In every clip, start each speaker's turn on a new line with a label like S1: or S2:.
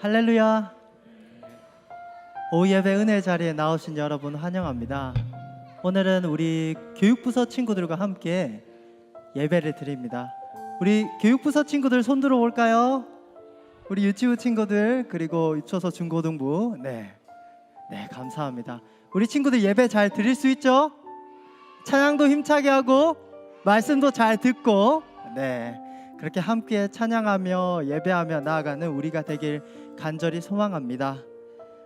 S1: 할렐루야. 오예배 은혜 자리에 나오신 여러분 환영합니다. 오늘은 우리 교육부서 친구들과 함께 예배를 드립니다. 우리 교육부서 친구들 손 들어 올까요? 우리 유치부 친구들 그리고 유초서 중고등부 네. 네, 감사합니다. 우리 친구들 예배 잘 드릴 수 있죠? 찬양도 힘차게 하고 말씀도 잘 듣고 네. 그렇게 함께 찬양하며 예배하며 나아가는 우리가 되길 간절히 소망합니다.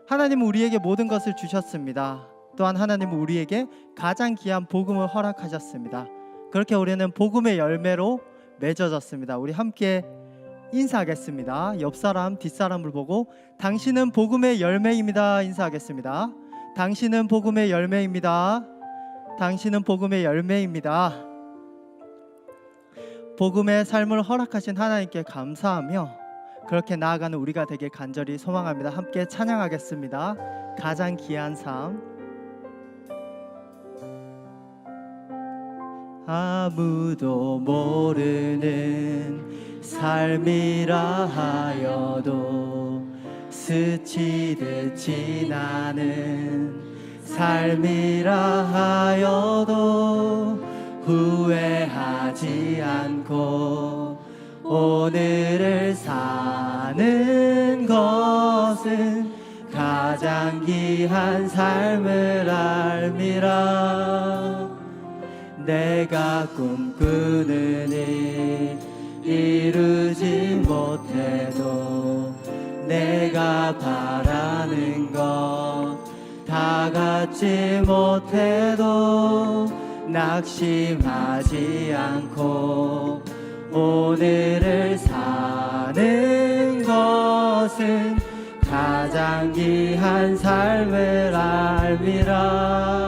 S1: 하나님은 우리에게 모든 것을 주셨습니다. 또한 하나님은 우리에게 가장 귀한 복음을 허락하셨습니다. 그렇게 우리는 복음의 열매로 맺어졌습니다. 우리 함께 인사하겠습니다. 옆 사람, 뒷 사람을 보고 당신은 복음의 열매입니다. 인사하겠습니다. 당신은 복음의 열매입니다. 당신은 복음의 열매입니다. 복음의 삶을 허락하신 하나님께 감사하며 그렇게 나아가는 우리가 되길 간절히 소망합니다. 함께 찬양하겠습니다. 가장 귀한 삶. 아무도 모르는 삶이라 하여도 스치듯 지나는 삶이라 하여도 후회하지 않고 오늘을 사는 것은 가장 귀한 삶을 알미라. 내가 꿈꾸는 일 이루지 못해도 내가 바라는 것 다 갖지 못해도 낙심하지 않고 오늘을 사는 것은 가장 귀한 삶을 알미라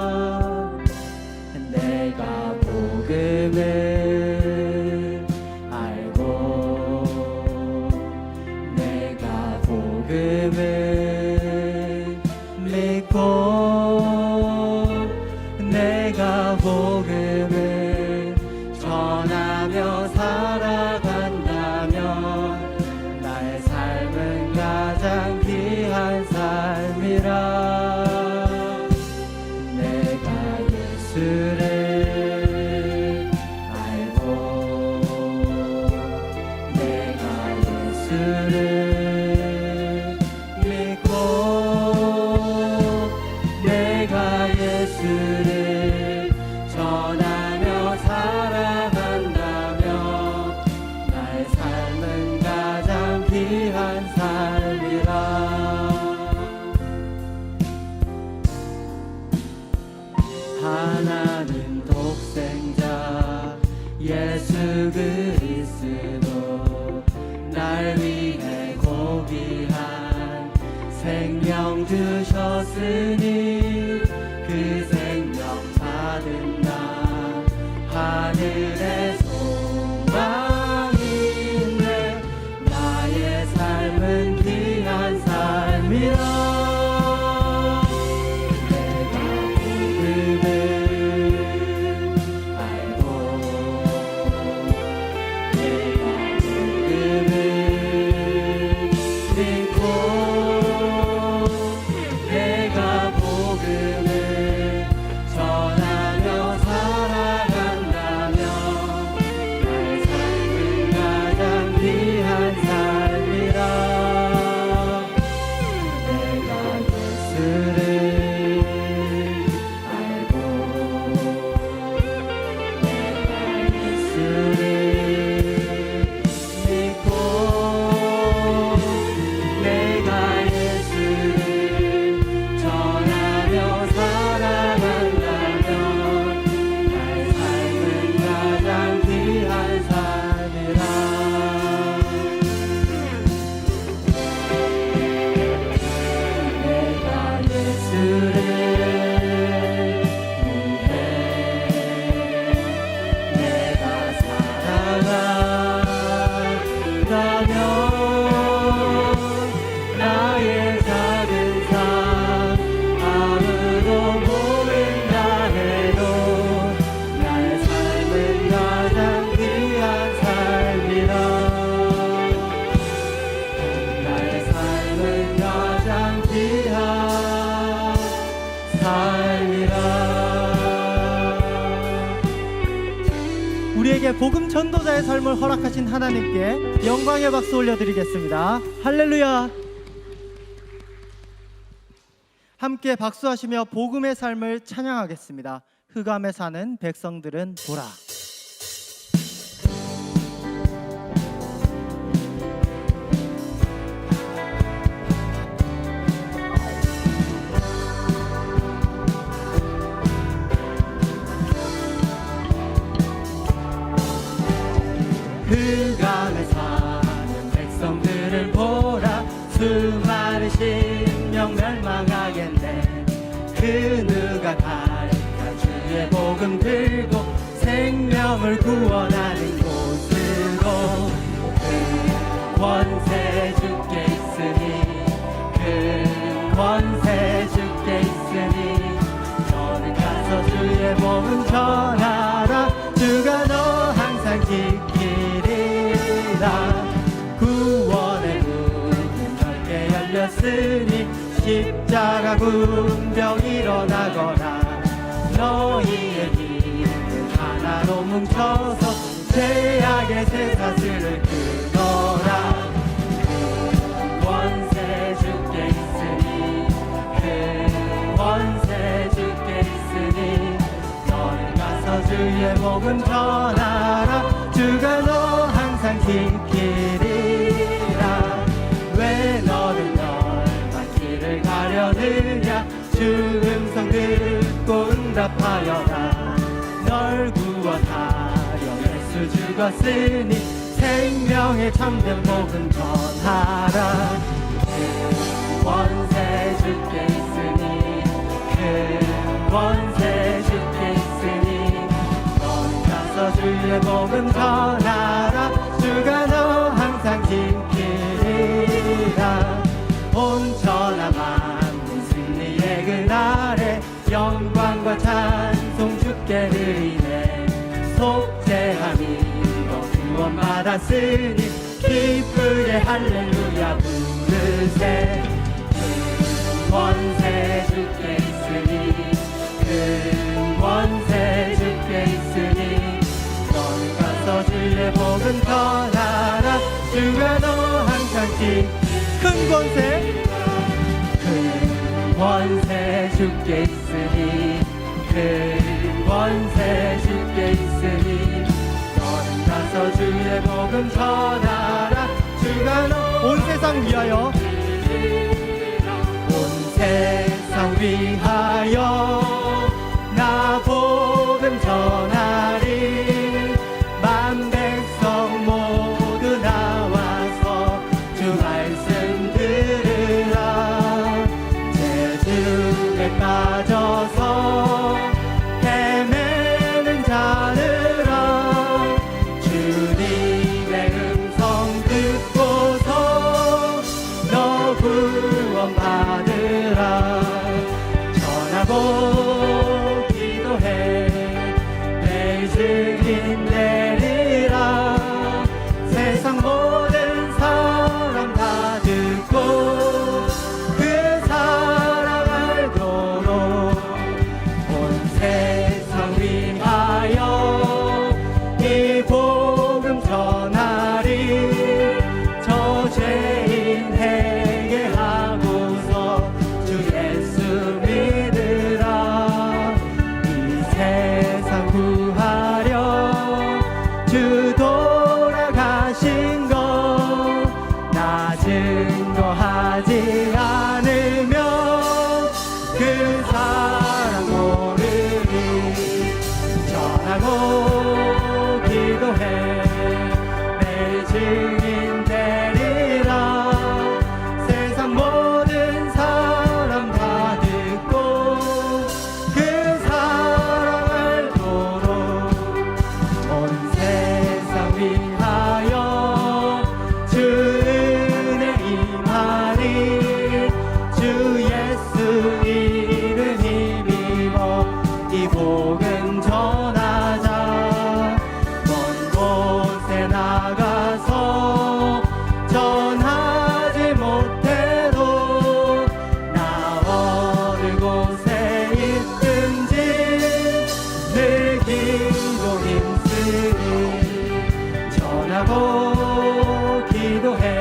S1: 하나는 독생자 예수 그리스도 날 위해 고귀한 생명 주셨으니 그 생명 받은 나 하늘의 소망인데 나의 삶은 귀한 삶이라 전도자의 삶을 허락하신 하나님께 영광의 박수 올려드리겠습니다. 할렐루야. 함께 박수하시며 복음의 삶을 찬양하겠습니다. 흑암에 사는 백성들은 보라 생명을 구원하는 곳으로 그 권세 주께 있으니 그 권세 주께 있으니 너는 가서 주의 복음 전하라. 주가 너 항상 지키리라. 구원의 문은 넓게 열렸으니 십자가 군병 힘은 하나로 뭉쳐서 죄악의 새 사슬을 끊어라. 그 권세 주께 있으니 그 권세 주께 있으니 너는 가서 주의 복음 전하라. 주가 너 항상 지 예수 죽었으니 생명의 참된 복음 전하라. 그 권세 주께 있으니 그 권세 주께 있으니 넌 가서 주의 복음 전하라 받았으니 기쁘게 할렐루야 부르세. 그 권세 주께 있으니 그 권세 주께 있으니 너는 가서 주의 복음 전하라. 주가 너 항상 지큰 권세. 그 권세 주께 있으니 그 권세 가서 주의 복음 전하라. 주가 너온 세상 위하여. 온 세상 위하여 증거하지 힘도 힘쓰니 전하고 기도해.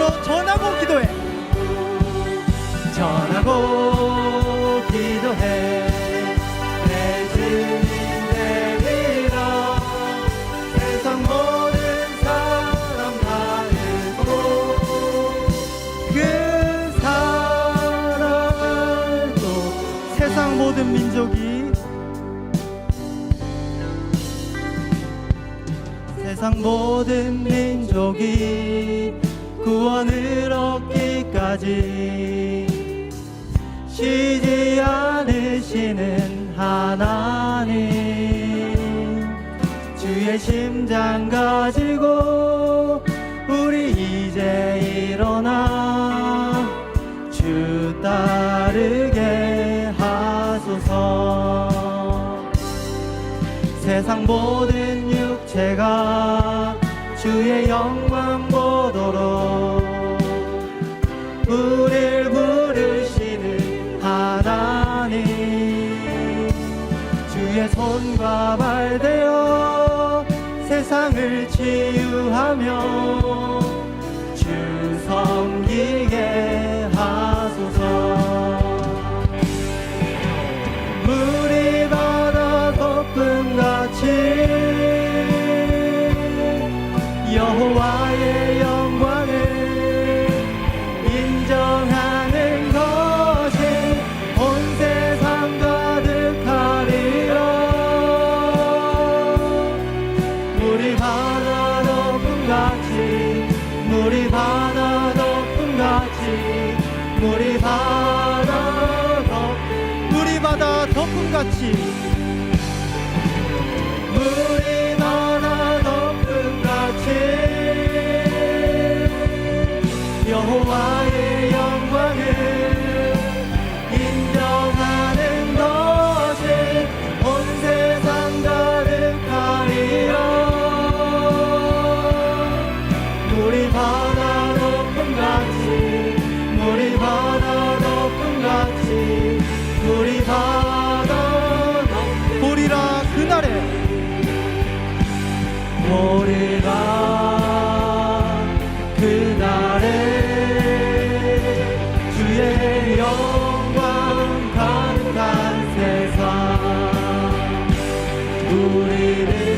S1: 말씀으로 전하고 기도해. 전하고 기도해. 내 주님 내 믿어. 세상 모든 사람 다 읽고 그 사랑을 세상 모든 민족이 세상 모든 민족이 구원을 얻기까지 쉬지 않으시는 하나님 주의 심장 가지고 우리 이제 일어나 주 따르게 하소서. 세상 모든 육체가 주의 영 세상을 치유하며 덮음 주님